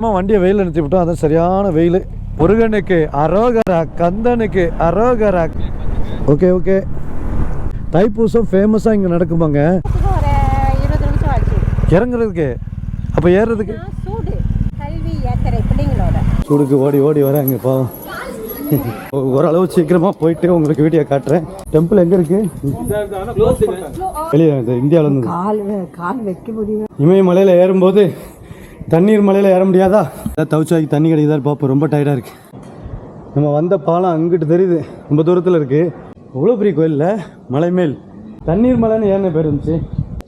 அம்மா வண்டியை வெயில் நிறுத்தி விட்டோம் அதான் சரியான வெயில். முருகனுக்கு அரோகரா கந்தனுக்கு அரோகரா. Okay okay. தைப்பூசம் ஃபேமஸாக இங்கே நடக்குமாங்க? இறங்குறதுக்கு. அப்போ ஏறுறதுக்கு. சூடுக்கு ஓடி ஓடி வராங்க இப்போ ஓரளவு சீக்கிரமாக போயிட்டு உங்களுக்கு வீடியோ காட்டுறேன். டெம்பிள் எங்கே இருக்கு? வெளியே இந்தியாவில் இருந்து. கால் கால் வைக்க முடியும்? இமயமலையில் ஏறும்போது தண்ணீர் மலையில் ஏற முடியாதா? ஏதாவது தவிச்சாக்கி தண்ணி கிடைக்குதா பார்ப்போம் ரொம்ப டயர்டாக இருக்குது நம்ம வந்த பாலம் அங்கிட்டு தெரியுது. ரொம்ப தூரத்தில் இருக்குது அவ்வளோ பெரிய கோயிலில் மலை மேல். தண்ணீர் மலைன்னு ஏன்னு பேர் இருந்துச்சு.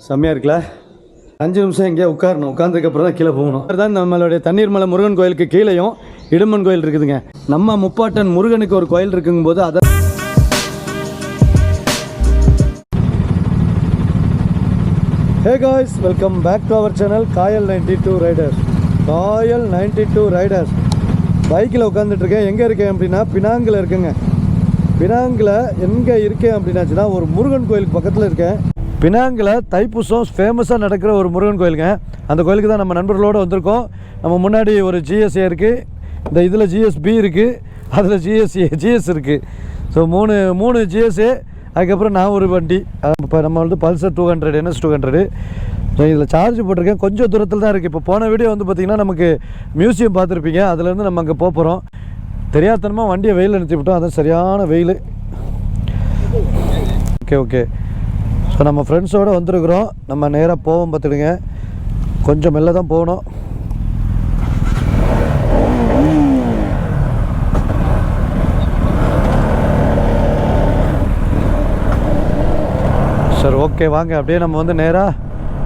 செம்மையாக இருக்குல்ல? அஞ்சு நிமிஷம் எங்கேயா உட்காரணும். உட்காந்துக்கப்புறம் தான் கீழே போகணும். தான் நம்மளுடைய தண்ணீர் மலை முருகன் கோயிலுக்கு கீழேயும் இடுமன் கோயில் இருக்குதுங்க. நம்ம முப்பாட்டன் முருகனுக்கு ஒரு கோயில் இருக்குங்கும்போது அதை hey guys welcome back to our channel Kayal ninety two riders Kayal ninety two riders பைக்கில் உட்காந்துட்ருக்கேன் எங்கே இருக்கேன் அப்படின்னா பினாங்கில் இருக்குங்க. பினாங்கில் எங்கே இருக்கேன் அப்படின்னாச்சுன்னா ஒரு முருகன் கோயிலுக்கு பக்கத்தில் இருக்கேன். பினாங்கில் தைப்பூசம் ஃபேமஸாக நடக்கிற ஒரு முருகன் கோயிலுங்க. அந்த கோயிலுக்கு தான் நம்ம நண்பர்களோடு வந்திருக்கோம். நம்ம முன்னாடி ஒரு ஜிஎஸ்ஏ இருக்குது இந்த இதில் ஜிஎஸ்பி இருக்குது அதில் ஜிஎஸ்ஏ ஜிஎஸ் இருக்குது ஸோ மூணு மூணு ஜிஎஸ்ஏ அதுக்கப்புறம் நான் ஒரு வண்டி இப்போ நம்ம வந்து Pulsar two hundred NS two hundred so இதில் சார்ஜ் போட்டிருக்கேன். கொஞ்சம் தூரத்தில் தான் இருக்குது இப்போ போன வீடியோ வந்து பார்த்திங்கன்னா நமக்கு மியூசியம் பார்த்துருப்பீங்க. அதுலேருந்து நம்ம அங்கே போக போகிறோம் தெரியாதனமாக வண்டியை வெயில் நிறுத்திவிட்டோம் விட்டோம். அதான் சரியான வெயில். ஓகே ஓகே ஸோ நம்ம ஃப்ரெண்ட்ஸோடு வந்திருக்கிறோம். நம்ம நேராக போவோம் பார்த்துடுங்க கொஞ்சம் மெல்ல தான் போகணும் சரி ஓகே வாங்க. அப்படியே நம்ம வந்து நேராக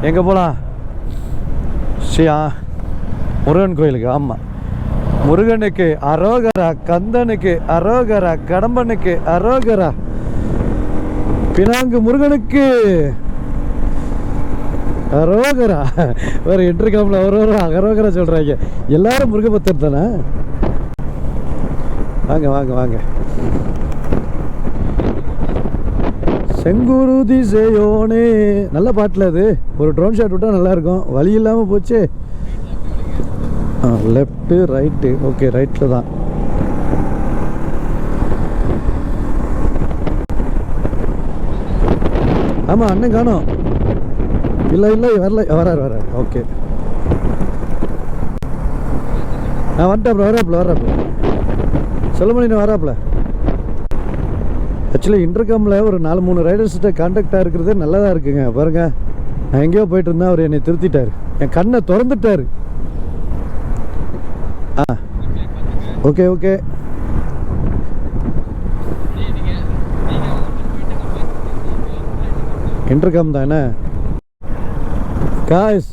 எங்கே போகலாம் ஸ்ரீயா முருகன் கோயிலுக்கு. ஆமாம் முருகனுக்கு அரோகரா கந்தனுக்கு அரோகரா கடம்பனுக்கு அரோகரா பினாங்கு முருகனுக்கு அரோகரா. வேறு இன்டர்காமில் ஒரு ஒரு அரோகரா சொல்கிறாங்க எல்லாரும் முருகபக்தர் தானே? வாங்க வாங்க வாங்க. செங்குரு செய்யோனே நல்ல பாட்டில் அது. ஒரு ட்ரோன் ஷாட் விட்டால் நல்லாயிருக்கும். வழி இல்லாமல் போச்சு. ஆ லெஃப்ட்டு ரைட்டு ஓகே ரைட்டில் தான். ஆமாம் அண்ணன் காணும். இல்லை இல்லை வரல. வரார் வரார் ஓகே நான் வந்துட்டாப்ல வராப்புல வராப்புல சொல்ல முடியும் வராப்புல ஆக்சுவலி இன்டர்காமில் ஒரு நாலு மூணு ரைடர்ஸ்கிட்ட கான்டாக்டாக இருக்கிறதே நல்லதாக இருக்குங்க. பாருங்க. நான் எங்கேயோ போயிட்டு இருந்தேன் அவர் என்னை திருத்திட்டார். என் கண்ணை திறந்துட்டார். ஆ. Okay okay. இன்டர்காம் தானே? காய்ஸ்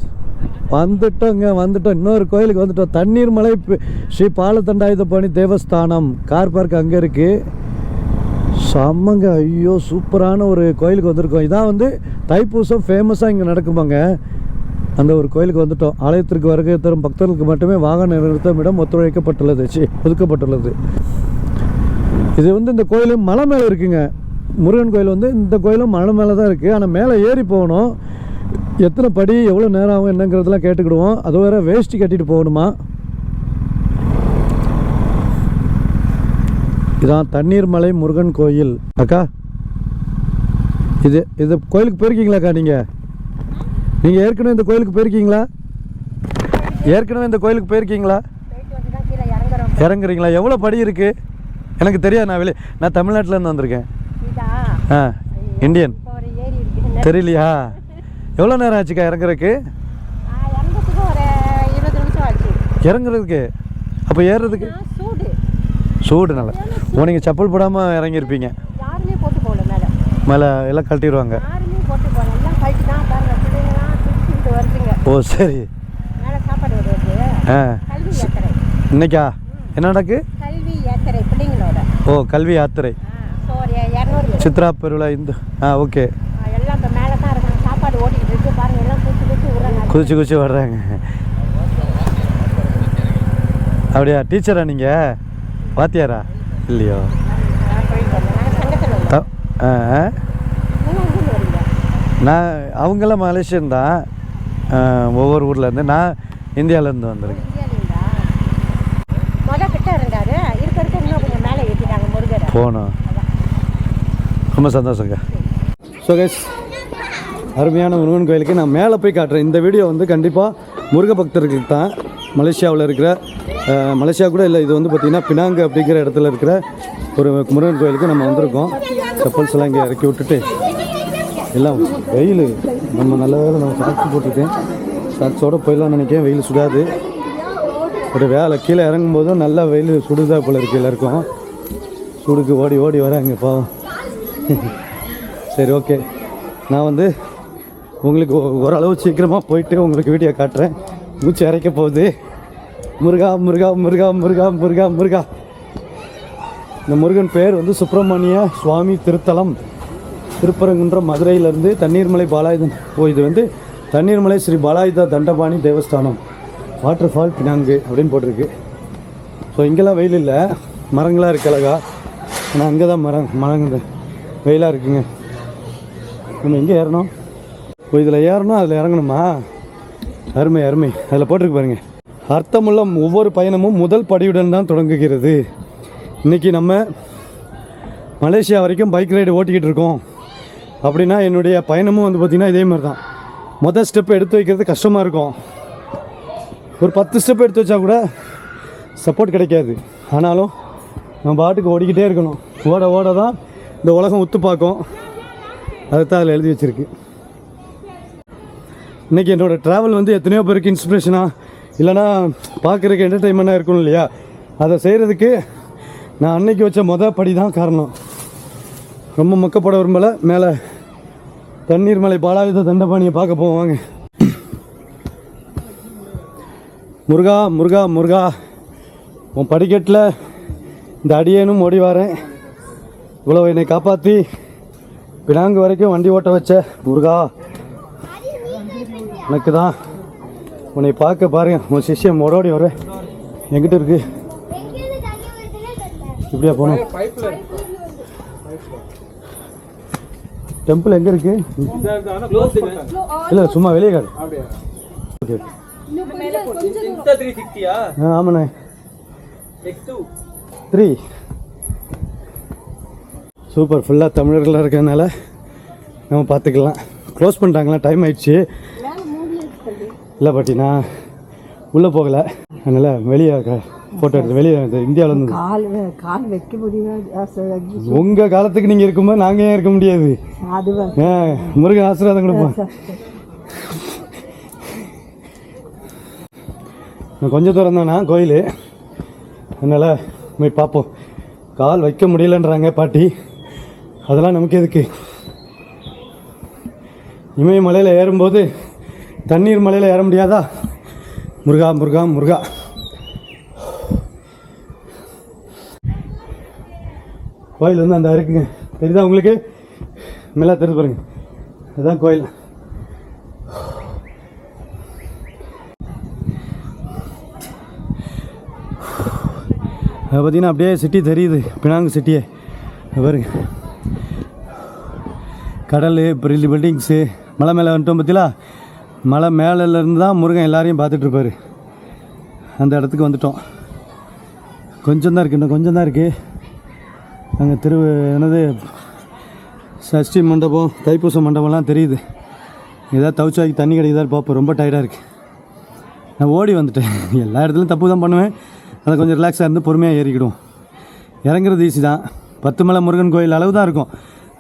வந்துட்டோங்க வந்துட்டோம். இன்னொரு கோயிலுக்கு வந்துட்டோம். தண்ணீர் மலை ஸ்ரீ ஸ்ரீ பாலத்தண்டாயுதபாணி தேவஸ்தானம். கார் பார்க் அங்கே இருக்குது செம்மங்க. ஐயோ சூப்பரான ஒரு கோயிலுக்கு வந்திருக்கோம். இதான் வந்து தைப்பூசம் ஃபேமஸாக இங்கே நடக்குமாங்க. அந்த ஒரு கோயிலுக்கு வந்துட்டோம். ஆலயத்திற்கு வருகை தரும் பக்தர்களுக்கு மட்டுமே வாகன நிறுத்தம் இடம் ஒத்துழைக்கப்பட்டுள்ளது. சி ஒதுக்கப்பட்டுள்ளது. இது வந்து இந்த கோயில் மலை மேலே இருக்குங்க. முருகன் கோயில் வந்து இந்த கோயிலும் மலை மேலே தான் இருக்குது ஆனால் மேலே ஏறி போகணும். எத்தனை படி எவ்வளோ நேரம் ஆகும் என்னங்கிறதெல்லாம் கேட்டுக்கிடுவோம். அது வேறு வேஷ்டி கட்டிட்டு போகணுமா? இதான் தண்ணீர்மலை முருகன் கோயில். அக்கா இது இது கோயிலுக்கு போயிருக்கீங்களாக்கா நீங்கள் நீங்கள் ஏற்கனவே இந்த கோயிலுக்கு போயிருக்கீங்களா? ஏற்கனவே இந்த கோயிலுக்கு போயிருக்கீங்களா? இறங்குறீங்களா? எவ்வளோ படி இருக்குது எனக்கு தெரியாது நான் வெளியே நான் தமிழ்நாட்டிலேருந்து வந்திருக்கேன். ஆ இந்தியன். தெரியலையா? எவ்வளோ நேரம் ஆச்சுக்கா இறங்குறதுக்கு? இறங்குறதுக்கு அப்போ ஏறுறதுக்கு? சூடு. நல்லா. ஓ நீங்கள் செப்பல் போடாமல் இறங்கியிருப்பீங்க. யாருமே போட்டு போகல மேலே மேலே எல்லாம் கழட்டிடுவாங்க. யாருமே போட்டு போகல. எல்லாம் கழிச்சு தான் பாருங்க பிள்ளைங்களாம் சுற்றிட்டு வருதுங்க. ஓ சரி. மேலே சாப்பாடு வருது. ஆ. கல்வி யாத்திரை. இன்னைக்கா? என்ன நடக்கு? கல்வி யாத்திரை பிள்ளைங்களோட. ஓ கல்வி யாத்திரை. சித்ரா பெருவிழா இந்து. ஆ ஓகே. எல்லாம் இப்போ மேலே தான் இருக்காங்க சாப்பாடு ஓடிக்கிட்டு இருக்கு. பாருங்க எல்லாம் குச்சி குச்சி விடுறாங்க. குதிச்சு குதிச்சு வர்றாங்க. அப்படியா டீச்சரா நீங்கள் வாத்தியாரா? இல்லையோ? நான் அவங்கெல்லாம் மலேசியன் தான். ஒவ்வொரு ஊர்லேருந்து நான் இந்தியாவிலேருந்து வந்திருக்கேன். போனோம் ரொம்ப சந்தோஷங்க. ஸோ கைஸ் அருமையான முருகன் கோயிலுக்கு நான் மேலே போய் காட்டுறேன். இந்த வீடியோ வந்து கண்டிப்பாக முருக பக்தர்களுக்கு தான். மலேசியாவில் இருக்கிற மலேசியா கூட இல்லை இது வந்து பார்த்திங்கன்னா பினாங்கு அப்படிங்கிற இடத்துல இருக்கிற ஒரு முருகன் கோயிலுக்கு நம்ம வந்திருக்கோம். செப்பல்ஸ்லாம் எல்லாம் இங்கே இறக்கி விட்டுட்டு எல்லாம் வெயில். நம்ம நல்ல வேலை நம்ம சாட்சி போட்டிருக்கேன். சாட்சியோடு போயிடலாம்னு நினைக்கிறேன். வெயில் சுடாது. ஒரு வேலை கீழே இறங்கும் போதும் நல்லா வெயில் சுடுதா போல இருக்குது எல்லாருக்கும். சுடுக்கு ஓடி ஓடி வராங்க பாவம். சரி ஓகே. நான் வந்து உங்களுக்கு ஓரளவு சீக்கிரமாக போயிட்டு உங்களுக்கு வீடியோ காட்டுறேன். மூச்சு இறைக்க போகுது. முருகா முருகா முருகா முருகா முருகா முருகா. இந்த முருகன் பேர் வந்து சுப்பிரமணிய சுவாமி திருத்தலம் திருப்பரங்குன்ற மதுரையிலேருந்து தண்ணீர்மலை பாலாயுதம் ஓ இது வந்து Thanneermalai Sri Balayutha Dandapani Devasthanam. Waterfall Penang அப்படின்னு போட்டிருக்கு. ஸோ இங்கெல்லாம் வெயில் இல்லை. மரங்களாக இருக்கு அழகா. ஆனால் அங்கே தான் மரம் மரங்க வெயிலாக இருக்குங்க. நம்ம எங்கே ஏறணும்? ஓ இதில் ஏறணும் அதில் இறங்கணுமா? அருமை அருமை. அதில் போட்டிருக்கு பாருங்க. அர்த்தமுள்ள ஒவ்வொரு பயணமும் முதல் படியுடன் தான் தொடங்குகிறது. இன்றைக்கி நம்ம மலேசியா வரைக்கும் பைக் ரைடு ஓட்டிக்கிட்டு இருக்கோம். அப்படின்னா என்னுடைய பயணமும் வந்து பார்த்திங்கன்னா இதே மாதிரி தான். மொதல் ஸ்டெப் எடுத்து வைக்கிறது கஷ்டமாக இருக்கும். ஒரு பத்து ஸ்டெப் எடுத்து வச்சா கூட சப்போர்ட் கிடைக்காது. ஆனாலும் நம்ம பாட்டுக்கு ஓடிக்கிட்டே இருக்கணும். ஓட ஓட தான் இந்த உலகம் உத்து பார்க்கும். அதுதான் அதில் எழுதி வச்சுருக்கு. இன்றைக்கி என்னோடய ட்ராவல் வந்து எத்தனையோ பேருக்கு இன்ஸ்பிரேஷனாக இல்லைனா பார்க்குறதுக்கு என்டர்டைன்மெண்ட்டாக இருக்கணும் இல்லையா? அதை செய்கிறதுக்கு நான் அன்னைக்கு வச்ச மொதல் படி தான் காரணம். ரொம்ப மக்கப்பட விரும்பலை. மேலே தண்ணீர் மலை பாலாயுத தண்டபாணியை பார்க்க போவாங்க முருகா முருகா முருகா. உன் படிக்கட்டில் இந்த அடியேனும் ஓடி வரேன். இவ்வளோ என்னை காப்பாற்றி பினாங்கு வரைக்கும் வண்டி ஓட்ட வச்ச முருகா. எனக்கு தான் உன்னை பார்க்க பாருங்க. உன் சிஷ்யம் மொடோடி வர எங்கிட்ட இருக்கு. இப்படியா போகணும் டெம்பிள் எங்கே இருக்கு? இல்லை சும்மா வெளியே காடு. ஓகே ஆ ஆமாண்ணே. த்ரீ சூப்பர் ஃபுல்லாக தமிழர்களாக இருக்கிறதுனால நம்ம பார்த்துக்கலாம். க்ளோஸ் பண்ணிட்டாங்களா? டைம் ஆயிடுச்சு. இல்லை பாட்டி நான் உள்ளே போகலை. அதனால் வெளியே ஃபோட்டோ எடுத்து வெளியே இந்தியாவில் இருந்து கால் கால் வைக்க முடியாது உங்கள் காலத்துக்கு நீங்கள் இருக்கும்போது நாங்கள் ஏன் இருக்க முடியாது? ஆ முருகன் ஆசீர்வாதம் கொடுப்போம். கொஞ்சம் தூரம் தானா கோயில். அதனால் போய் பார்ப்போம். கால் வைக்க முடியலன்றாங்க பாட்டி. அதெல்லாம் நமக்கு எதுக்கு? இமயமலையில் ஏறும்போது தண்ணீர் மலையில் ஏற முடியாதா? முருகா முருகா முருகா. கோயில் வந்து அந்த இருக்குங்க தெரியுதா உங்களுக்கு? மேலே தெரிஞ்சு பாருங்க. அதுதான் கோயில். அது பார்த்தீங்கன்னா அப்படியே சிட்டி தெரியுது. பினாங்கு சிட்டியே. பாருங்க. கடல் பெரிய பில்டிங்ஸு மலை மேலே வந்துட்டோம் பார்த்தீங்களா மலை மேலேருந்து தான் முருகன் எல்லாரையும் பார்த்துட்ருப்பார் அந்த இடத்துக்கு வந்துட்டோம். கொஞ்சம் தான் இருக்குது இன்னும் கொஞ்சம் தான் இருக்குது அங்கே திரு என்னது சஷ்டி மண்டபம் தைப்பூச மண்டபம்லாம் தெரியுது. ஏதாவது தவிச்சாக்கி தண்ணி கிடைக்குதா பார்ப்போம். ரொம்ப டயர்டாக இருக்குது நான் ஓடி வந்துட்டேன். எல்லா இடத்துலையும் தப்பு தான் பண்ணுவேன். அதை கொஞ்சம் ரிலாக்ஸாக இருந்து பொறுமையாக ஏறிக்கிடுவோம். இறங்குறது ஈஸி தான். பத்து மலை முருகன் கோயில் அளவு தான் இருக்கும்.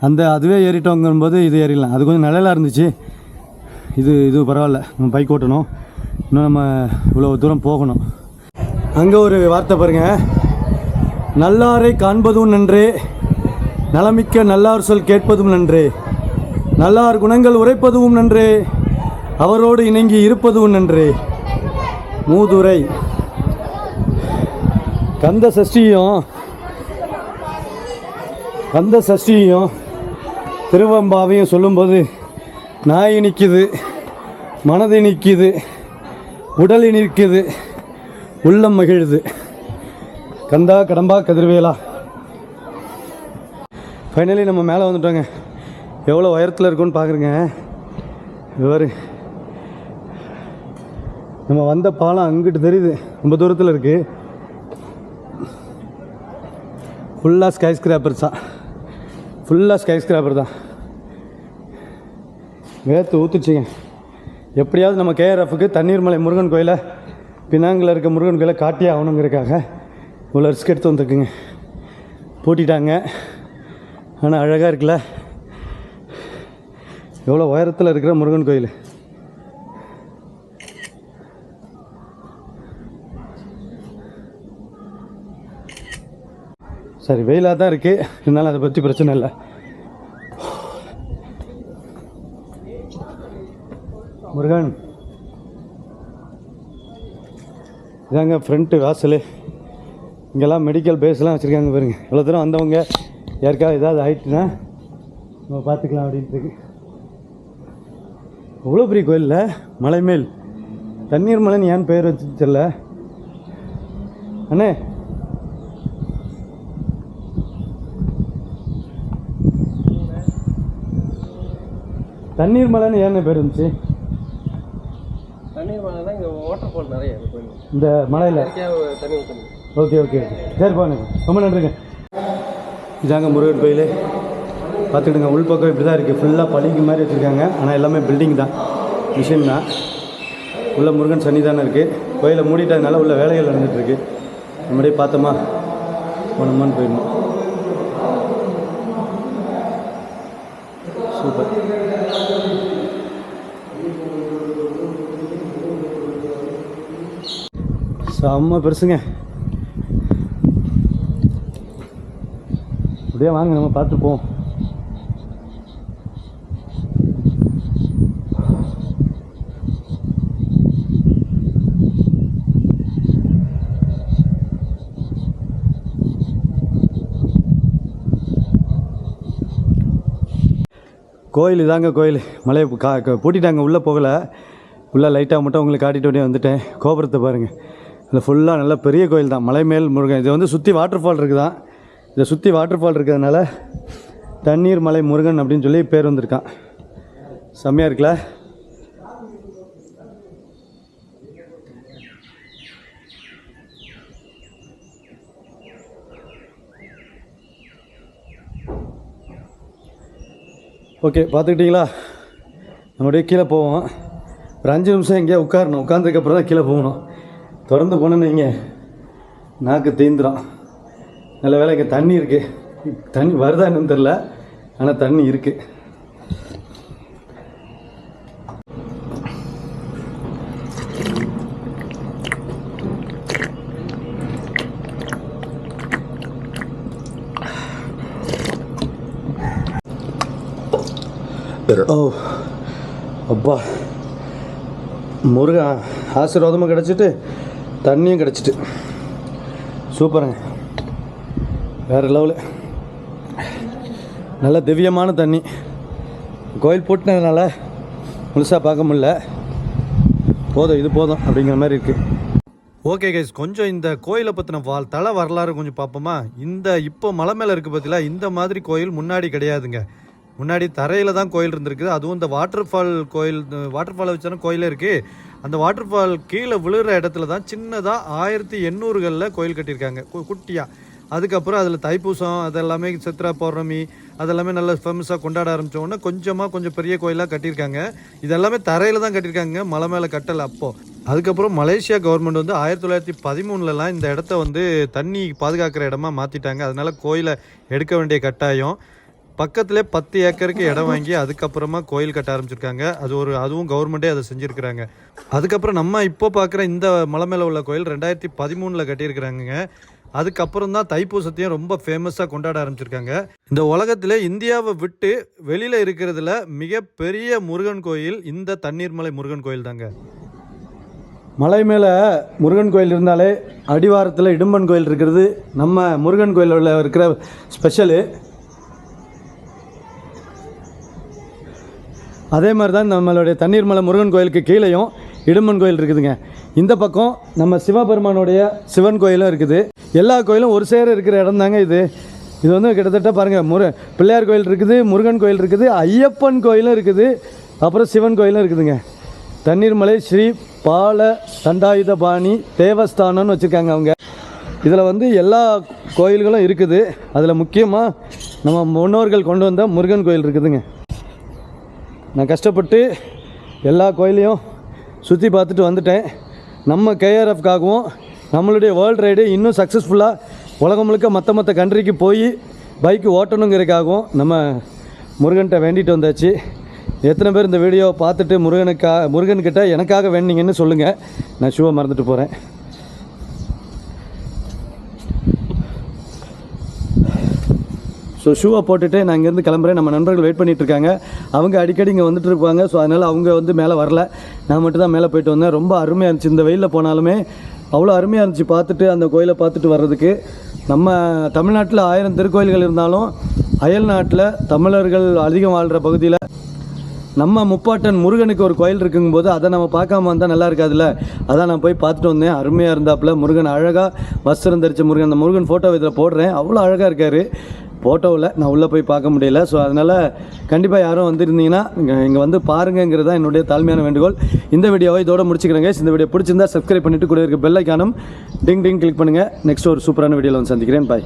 அந்த அதுவே ஏறிட்டோங்கும்போது இது ஏறிடலாம். அது கொஞ்சம் நிலையிலாக இருந்துச்சு. இது இது பரவாயில்ல. நம்ம பைக் ஓட்டணும். இன்னும் நம்ம இவ்வளோ தூரம் போகணும். அங்கே ஒரு வார்த்தை பாருங்கள் நல்லாரை காண்பதும் நன்றே. நலமிக்க நல்லார் சொல் கேட்பதும் நன்றே. நல்லார் குணங்கள் உரைப்பதும் நன்றே. அவரோடு இணங்கி இருப்பதும் நன்றே. மூதுரை. கந்த சஷ்டியும் கந்த சஷ்டியும் திருவம்பாவையும் சொல்லும்போது நாய் நிற்கிது மனதை நிற்கிது உடலை நிற்குது உள்ளம் மகிழுது கந்தா கடம்பா கதிர்வேலா. ஃபைனலி நம்ம மேலே வந்துட்டோங்க. எவ்வளோ உயரத்தில் இருக்குன்னு பார்க்குறேங்க இவர் நம்ம வந்த பாலம் அங்கிட்டு தெரியுது. ரொம்ப தூரத்தில் இருக்குது ஃபுல்லாக ஸ்கை ஸ்கிராப்பர் தான் ஃபுல்லாக ஸ்கை ஸ்கிராப்பர் தான். வேர்த்து ஊற்றுச்சிங்க எப்படியாவது நம்ம கேஆர்எஃப்க்கு தண்ணீர்மலை முருகன் கோயிலை பினாங்கில் இருக்க முருகன் கோயிலை காட்டியே ஆகணுங்கிறதுக்காக இவ்வளோ ரிஸ்க் எடுத்து வந்துருக்குங்க. பூட்டிட்டாங்க. ஆனால் அழகாக இருக்குல்ல? எவ்வளோ உயரத்தில் இருக்கிற முருகன் கோயில்? சரி வெயிலாக தான் இருக்குது இருந்தாலும் அதை பற்றி பிரச்சனை இல்லை. முருகன். இதாங்க ஃப்ரண்ட்டு வாசல். இங்கெல்லாம் மெடிக்கல் பேஸ்லாம் வச்சுருக்காங்க பாருங்கள் இவ்வளோ தூரம் வந்தவங்க யாருக்காவது ஏதாவது ஆயிட்டுனா நம்ம பார்த்துக்கலாம் அப்படின்ட்டு அவ்வளோ பெரிய கோயிலில் மலை மேல். தண்ணீர் மலைன்னு ஏன் பெயர் வச்சு தெரியல. அண்ணே. தண்ணீர் மலைன்னு ஏன்னு பேர் இருந்துச்சு தண்ணீர் மலை தான் இங்கே வாட்டர் ஃபால் நிறைய இந்த மலையில்? தண்ணி ஊற்றணும் ஓகே ஓகே. சரி பாருங்க ரொம்ப நன்றிங்க. இதாங்க முருகன் கோயில். பார்த்துக்கிடுங்க உள்பக்கம் இப்படி தான் இருக்குது ஃபுல்லாக பளிங்கு மாதிரி வச்சுருக்காங்க. ஆனால் எல்லாமே பில்டிங் தான். மிஷின் தான். உள்ள முருகன் சன்னிதானம் இருக்குது கோயிலை மூடிட்டதுனால உள்ள வேலைகள் நடந்துகிட்ருக்கு நம்மளே பார்த்தோமா? போனோமான்னு போயிடணும் சூப்பர் செம்ம பெருசுங்க. அப்படியே வாங்க நம்ம பார்த்துப்போம். கோயில் இதாங்க கோயில். மலையை கா க- பூட்டிட்டாங்க உள்ளே போகலை. உள்ளே லைட்டாக மட்டும் உங்களுக்கு காட்டிட்டு வந்துட்டேன். கோபுரத்தை பாருங்கள் இந்த ஃபுல்லாக நல்ல பெரிய கோயில் தான். மலை மேல் முருகன். இது வந்து சுற்றி வாட்டர் ஃபால் இருக்குது? தான் இதை சுற்றி வாட்டர் ஃபால் இருக்கிறதுனால தண்ணீர் மலை முருகன் அப்படின்னு சொல்லி பேர் வந்திருக்கான். செம்மையாக இருக்குல்ல? ஓகே பார்த்துக்கிட்டிங்களா? நம்ம கீழே போவோம். ஒரு அஞ்சு நிமிஷம் எங்கேயா உட்காரணும். உட்காந்துக்கப்புறம் தான் கீழே போகணும். திறந்து போனோன்னு வைங்க நாக்கு தீந்துடும் நல்ல வேலை இங்கே தண்ணி இருக்குது தண்ணி வருதா என்னன்னு தெரில ஆனால் தண்ணி இருக்குது ஓ அப்பா. முருகன் ஆசீர்வாதமும் கிடச்சிட்டு தண்ணியும் கிடச்சிட்டு. சூப்பருங்க. வேறு லெவலு நல்ல திவ்யமான தண்ணி. கோயில் போட்டினதுனால முழுசாக பார்க்க முடில போதும் இது போதும் அப்படிங்கிற மாதிரி இருக்குது ஓகே கைஸ் கொஞ்சம் இந்த கோயிலை பற்றின வாழ் தலை வரலாறு கொஞ்சம் பார்ப்போமா? இந்த இப்போ மலை மேலே இருக்குது பார்த்தீங்களா இந்த மாதிரி கோயில் முன்னாடி கிடையாதுங்க. முன்னாடி தரையில் தான் கோயில் இருந்திருக்குது. அதுவும் இந்த வாட்டர் ஃபால் கோயில் வாட்டர் ஃபாலை வச்சான கோயிலே இருக்குது அந்த வாட்டர் ஃபால் கீழே விழுகிற இடத்துல தான் சின்னதாக ஆயிரத்தி எண்ணூறுகளில் கோயில் கட்டியிருக்காங்க. கு- அதுக்கப்புறம் அதில் தைப்பூசம் அதெல்லாமே சித்ரா பௌர்ணமி அதெல்லாமே நல்ல ஃபேமஸாக கொண்டாட ஆரம்பித்தோடனே கொஞ்சமாக கொஞ்சம் பெரிய கோயிலாக கட்டியிருக்காங்க. இதெல்லாமே தரையில் தான் கட்டியிருக்காங்க. மலை மேலே கட்டலை அப்போது அதுக்கப்புறம் மலேசியா கவர்மெண்ட் வந்து ஆயிரத்தி தொள்ளாயிரத்தி பதிமூணுலலாம் இந்த இடத்த வந்து தண்ணி பாதுகாக்கிற இடமா மாற்றிட்டாங்க அதனால் கோயிலை எடுக்க வேண்டிய கட்டாயம். பக்கத்துலேயே பத்து ஏக்கருக்கு இடம் வாங்கி அதுக்கப்புறமா கோயில் கட்ட ஆரம்பிச்சிருக்காங்க. அது ஒரு அதுவும் கவர்மெண்ட்டே அதை செஞ்சுருக்கிறாங்க. அதுக்கப்புறம் நம்ம இப்போ பார்க்குற இந்த மலை மேலே உள்ள கோயில் ரெண்டாயிரத்தி பதிமூணில் கட்டியிருக்கிறாங்க அதுக்கப்புறம் தான் தைப்பூசத்தையும் ரொம்ப ஃபேமஸாக கொண்டாட ஆரம்பிச்சிருக்காங்க. இந்த உலகத்தில் இந்தியாவை விட்டு வெளியில் இருக்கிறதுல மிகப்பெரிய முருகன் கோயில் இந்த தண்ணீர்மலை முருகன் கோயில் தாங்க. மலை மேலே முருகன் கோயில் இருந்தாலே அடிவாரத்தில் இடும்பன் கோயில் இருக்கிறது. நம்ம முருகன் கோயிலில் உள்ள இருக்கிற ஸ்பெஷலு அதே மாதிரி தான் நம்மளுடைய தண்ணீர்மலை முருகன் கோயிலுக்கு கீழேயும் இடுமன் கோயில் இருக்குதுங்க. இந்த பக்கம் நம்ம சிவபெருமானுடைய சிவன் கோயிலும் இருக்குது. எல்லா கோயிலும் ஒரு சேர இருக்கிற இடம் தாங்க இது. இது வந்து கிட்டத்தட்ட பாருங்கள் முரு பிள்ளையார் கோயில் இருக்குது முருகன் கோயில் இருக்குது ஐயப்பன் கோயிலும் இருக்குது அப்புறம் சிவன் கோயிலும் இருக்குதுங்க. தண்ணீர்மலை ஸ்ரீ பால தண்டாயுதபாணி தேவஸ்தானம்னு வச்சுருக்காங்க அவங்க. இதில் வந்து எல்லா கோயில்களும் இருக்குது. அதில் முக்கியமாக நம்ம முன்னோர்கள் கொண்டு வந்த முருகன் கோயில் இருக்குதுங்க. நான் கஷ்டப்பட்டு எல்லா கோயிலையும் சுற்றி பார்த்துட்டு வந்துட்டேன். நம்ம கேஆர்எஃப்காகவும் நம்மளுடைய வேர்ல்டு ரைடு இன்னும் சக்ஸஸ்ஃபுல்லாக உலகம் முழுக்க மற்ற மற்ற கண்ட்ரிக்கு போய் பைக்கு ஓட்டணுங்கிறதுக்காகவும் நம்ம முருகன்கிட்ட வேண்டிட்டு வந்தாச்சு. எத்தனை பேர் இந்த வீடியோ பார்த்துட்டு முருகனுக்கா முருகன்கிட்ட எனக்காக வேண்டிங்கன்னு சொல்லுங்கள் நான் ஷூவை மறந்துட்டு போகிறேன் ஸோ ஷூவை போட்டுட்டு நான் இங்கேருந்து கிளம்புறேன். நம்ம நண்பர்கள் வெயிட் பண்ணிட்டு இருக்காங்க அவங்க அடிக்கடி இங்கே வந்துட்டு இருப்பாங்க ஸோ அதனால் அவங்க வந்து மேலே வரல. நான் மட்டும் தான் மேலே போயிட்டு வந்தேன். ரொம்ப அருமையாக இருந்துச்சு. இந்த வெயிலில் போனாலுமே அவ்வளோ அருமையாக இருந்துச்சு பார்த்துட்டு அந்த கோயிலை பார்த்துட்டு வர்றதுக்கு. நம்ம தமிழ்நாட்டில் ஆயிரம் திருக்கோயில்கள் இருந்தாலும் அயல் நாட்டில் தமிழர்கள் அதிகம் வாழ்கிற பகுதியில் நம்ம முப்பாட்டன் முருகனுக்கு ஒரு கோயில் இருக்குங்கும்போது அதை நம்ம பார்க்காம வந்தால் நல்லா இருக்காதுல்ல? அதான் நான் போய் பார்த்துட்டு வந்தேன். அருமையாக இருந்தாப்புல முருகன் அழகாக வஸ்திரம் தரித்த முருகன். அந்த முருகன் ஃபோட்டோ இதில் போடுறேன். அவ்வளோ அழகாக இருக்கார். ஃபோட்டோவில் நான் உள்ளே போய் பார்க்க முடியல. ஸோ அதனால் கண்டிப்பாக யாரும் வந்திருந்தீங்கன்னா இங்கே இங்கே வந்து பாருங்கங்கிறது தான் என்னுடைய தாழ்மையான வேண்டுகோள். இந்த வீடியோவை இதோட முடிச்சுக்கிறேங்க. இந்த வீடியோ பிடிச்சிருந்தா சப்ஸ்கிரைப் பண்ணிவிட்டு கூட இருக்க பெல்லைக்கானும் டிங் டிங் கிளிக் பண்ணுங்கள் நெக்ஸ்ட் ஒரு சூப்பரான வீடியோவில் வந்து சந்திக்கிறேன். பாய்